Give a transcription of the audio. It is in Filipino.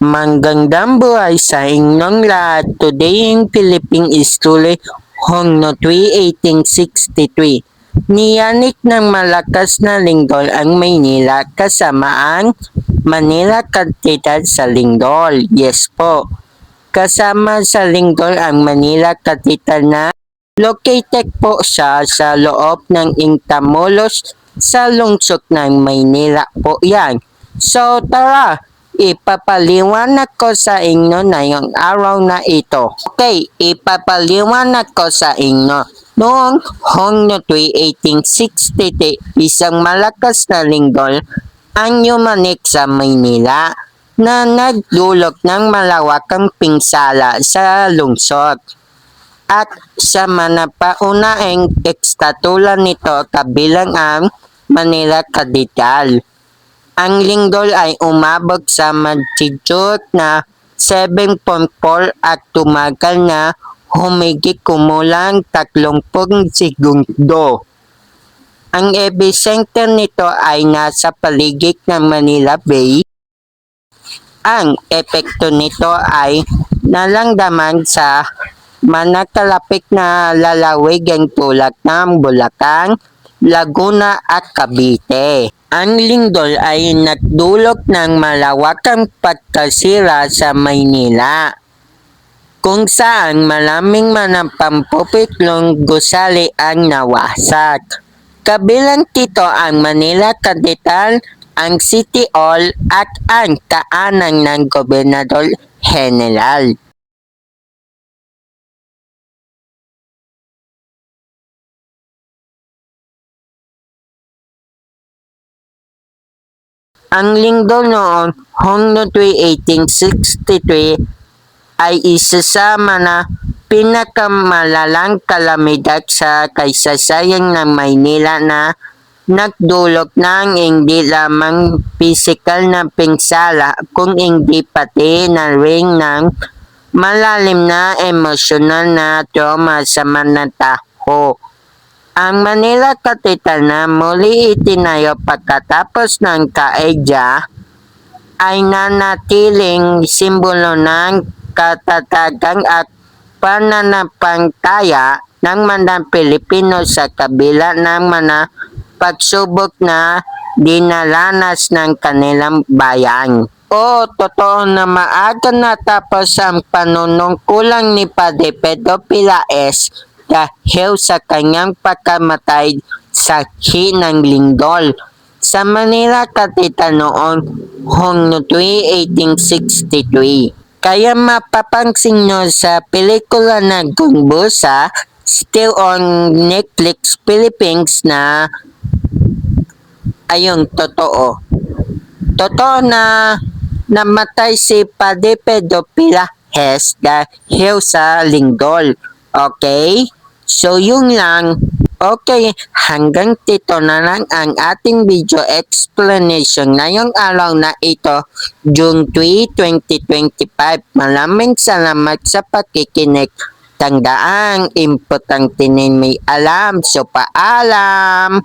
Manggandang buhay sa inyong lahat. Today in Philippine History, Hongno 3, 1863. Niyanik ng malakas na linggol ang Maynila kasama ang Manila Cathedral sa linggol. Yes po. Kasama sa linggol ang Manila Cathedral na located po siya sa loob ng Intramuros sa lungsod ng Maynila po yan. So tara, ipapaliwanag ko sa inyo na yung araw na ito. Okay, ipapaliwanag ko sa inyo. Noong Hongno 3, 1863, isang malakas na linggol ang yumanik sa Maynila na nagdulot ng malawakang pinsala sa lungsod. At sa manapaunahing ekstatula nito kabilang ang Manila Cathedral. Ang linggol ay umabot sa magnitude na 7.4 at tumagal na humigit kumulang 30 segundo. Ang epicenter nito ay nasa paligid ng Manila Bay. Ang epekto nito ay nalangdaman sa manakalapit na lalawigan tulad ng Bulacan, Laguna at Cavite. Ang linggol ay nagdulot ng malawakang pagkasira sa Maynila kung saan maraming manampampupitlong gusali ang nawasak. Kabilang dito ang Manila Cathedral, ang City Hall at ang kaanan ng Gobernador General. Ang linggo noon, Hongno 3, 1863, ay isa sa mga pinakamalalang kalamidad sa kaysasayang ng Maynila na nagdulot ng hindi lamang pisikal na pinsala kung hindi pati na ring ng malalim na emosyonal na trauma sa mga tao. Ang Manila Cathedral na muli itinayo pagkatapos ng kaedya ay nanatiling simbolo ng katatagan at pananampalataya ng mga Pilipino sa kabila ng mga pagsubok na dinalanas ng kanilang bayan. O totoo na maaga natapos ang panunungkulang ni Padre Pedro Pilaes dahil sa kanyang pagkamatay sa ng linggol sa Manila Cathedral noong Hongno 3, 1863. Kaya mapapansin nyo sa pelikula na Gumbusa, still on Netflix Philippines na ayun, totoo. Totoo na namatay si Padre Pedro Pilahes dahil sa linggol. Okay? So, yun lang. Okay, hanggang dito na lang ang ating video explanation ngayong araw na ito, June 3, 2025. Maraming salamat sa pakikinig. Tandaan, importante din may alam. So, paalam!